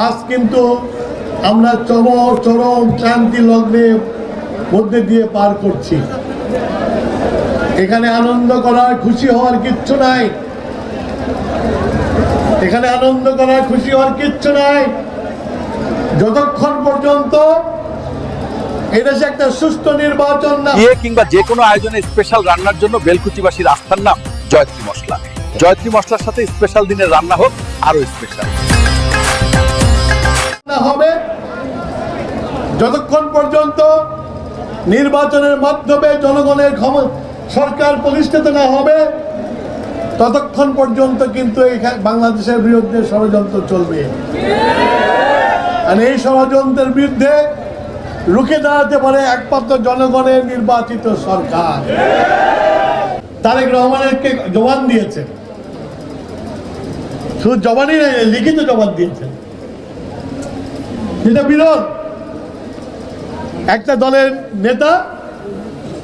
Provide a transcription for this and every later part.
আজ কিন্তু আমরা চরম চরম ক্লান্তি লগ্নে মধ্যে দিয়ে পার করছি। এখানে আনন্দ করার খুশি হওয়ার কিচ্ছু নাই। এখানে আনন্দ করার খুশি হওয়ার কিচ্ছু নাই। যতক্ষণ পর্যন্ত একটা সুস্থ নির্বাচন কিংবা আয়োজনে স্পেশাল রান্নার জন্য নাম জয়ত্রী মশলা। জয়ত্রী মশলার সাথে স্পেশাল দিনের রান্না হোক আরও স্পেশাল হবে। যতক্ষণ পর্যন্ত নির্বাচনের মাধ্যমে জনগণের সরকার প্রতিষ্ঠিত না হবে, ততক্ষণ পর্যন্ত কিন্তু এখা- বাংলাদেশের বিরুদ্ধে ষড়যন্ত্র চলবে। এই ষড়যন্ত্রের বিরুদ্ধে রুখে দাঁড়াতে পারে একমাত্র জনগণের নির্বাচিত সরকার। তারেক রহমানেরকে জবান দিয়েছে শুধু জবানই লিখিত জবান দিয়েছেন। যেটা বিরোধ। একটা দলের নেতা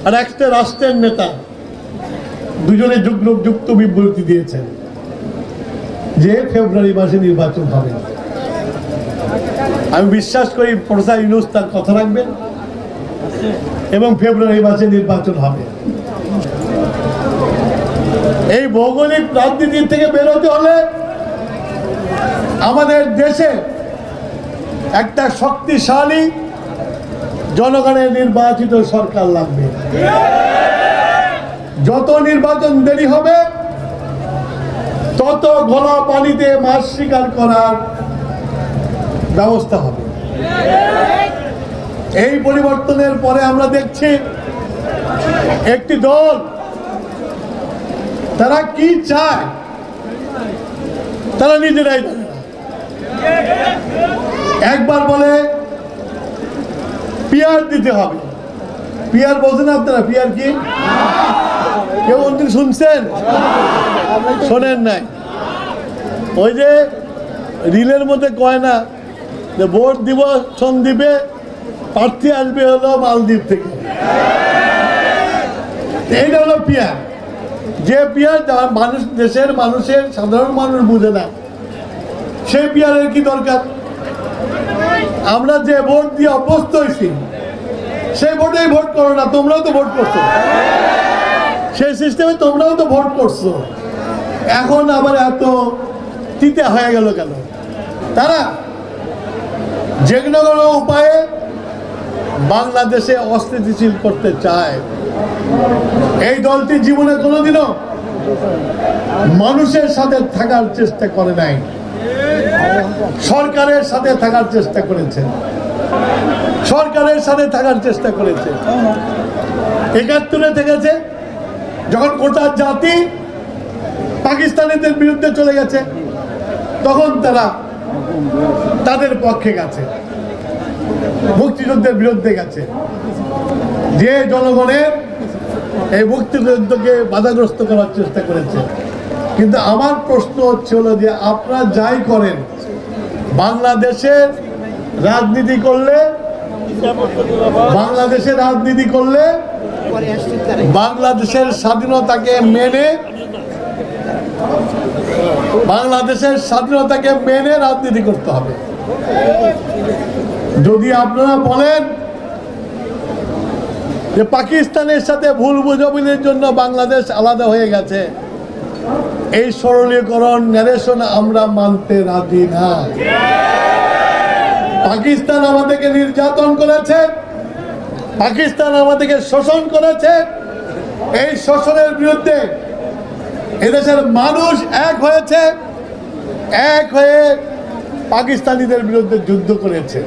আর একটা রাষ্ট্রের নেতা। দুজনে যুগ্ম যুক্ত বিবৃতি দিয়েছেন যে ফেব্রুয়ারি মাসে নির্বাচন হবে। আমি বিশ্বাস করি প্রফেসর ইউনুস তার কথা রাখবেন এবং ফেব্রুয়ারি মাসে নির্বাচন হবে। এই ভৌগোলিক রাজনীতির থেকে বেরোতে হলে আমাদের দেশে একটা শক্তিশালী জনগণের নির্বাচিত সরকার লাগবে। যত নির্বাচন দেরি হবে, তত ঘোলা পানিতে মাছ শিকার করার ব্যবস্থা হবে। এই পরিবর্তনের পরে আমরা দেখছি একটি দল, তারা কি চায়, তারা নিজেরাই একবার বলে পিয়ার দিতে হবে। পিয়ার বোঝেন আপনারা, পিয়ার কি? কেউ অন্যদিন শুনছেন? শোনেন নাই। ওই যে রিলের মধ্যে কয় না, যে ভোট দিব সন্দীপে প্রার্থী আসবে হলো মালদ্বীপ থেকে। এইটা হলো পিয়ার। যে পিয়ার যারা মানুষ, দেশের মানুষের, সাধারণ মানুষ বুঝে না সেই পিয়ারের কি দরকার? আমরা যে ভোট দিয়ে অভ্যস্ত হয়েছি, সেই ভোটেই ভোট করো না, তোমরাও তো ভোট করছ। সেই সিস্টেমে তোমরাও তো ভোট করছ। এখন আবার এত তিতে হয়ে গেল কেন? তারা যে কোনো উপায়ে বাংলাদেশে অস্থিতিশীল করতে চায়। এই দলটি জীবনে কোনোদিনও মানুষের সাথে থাকার চেষ্টা করে নাই। সরকারের সাথে থাকার চেষ্টা করেছে। সরকারের সাথে থাকার চেষ্টা করেছে। একাত্তরে থেকেছে, যখন গোটা জাতি পাকিস্তানিদের বিরুদ্ধে চলে গেছে, তখন তারা তাদের পক্ষে গেছে, মুক্তিযুদ্ধের বিরুদ্ধে গেছে। যে জনগণের এই মুক্তিযুদ্ধকে বাধাগ্রস্ত করার চেষ্টা করেছে কিন্তু আমার প্রশ্ন হচ্ছে হলো যে আপনারা যাই করেন, বাংলাদেশের রাজনীতি করলে, বাংলাদেশের রাজনীতি করলে বাংলাদেশের স্বাধীনতাকে মেনে, বাংলাদেশের স্বাধীনতাকে মেনে রাজনীতি করতে হবে। যদি আপনারা বলেন যে পাকিস্তানের সাথে ভুল বুঝাবুঝির জন্য বাংলাদেশ আলাদা হয়ে গেছে এই সরলীকরণ ন্যারেশন আমরা মানতে রাজি না। পাকিস্তান আমাদেরকে নির্যাতন করেছে, পাকিস্তান আমাদেরকে শোষণ করেছে। এই শোষণের বিরুদ্ধে এদেশের মানুষ এক হয়েছে, এক হয়ে পাকিস্তানিদের বিরুদ্ধে যুদ্ধ করেছে।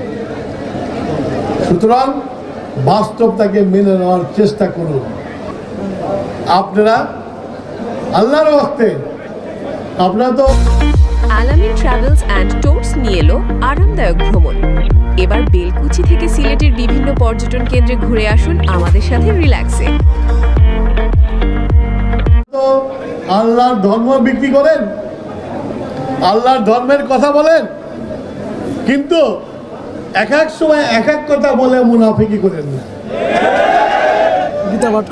সুতরাং বাস্তবটাকে মেনে নেওয়ার চেষ্টা করুন। আপনারা আল্লাহর হস্তে আপনারা তো আলামিন ট্রাভেলস অ্যান্ড ট্যুরস নিয়ে এলো আরামদায়ক ভ্রমণ। এবার বেলকুচি থেকে সিলেটের বিভিন্ন পর্যটন কেন্দ্রে ঘুরে আসুন আমাদের সাথে রিল্যাক্সে। তো আল্লাহর ধর্ম বিক্রি করেন আল্লাহর ধর্মের কথা বলেন কিন্তু এক এক সময় এক এক কথা বলে মুনাফিকি করেন না।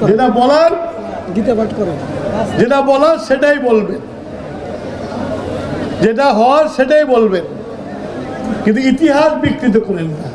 যেটা বলার গীতা পাঠ যেটা বলার সেটাই বলবেন যেটা হওয়ার সেটাই বলবেন কিন্তু ইতিহাস বিকৃত করেন না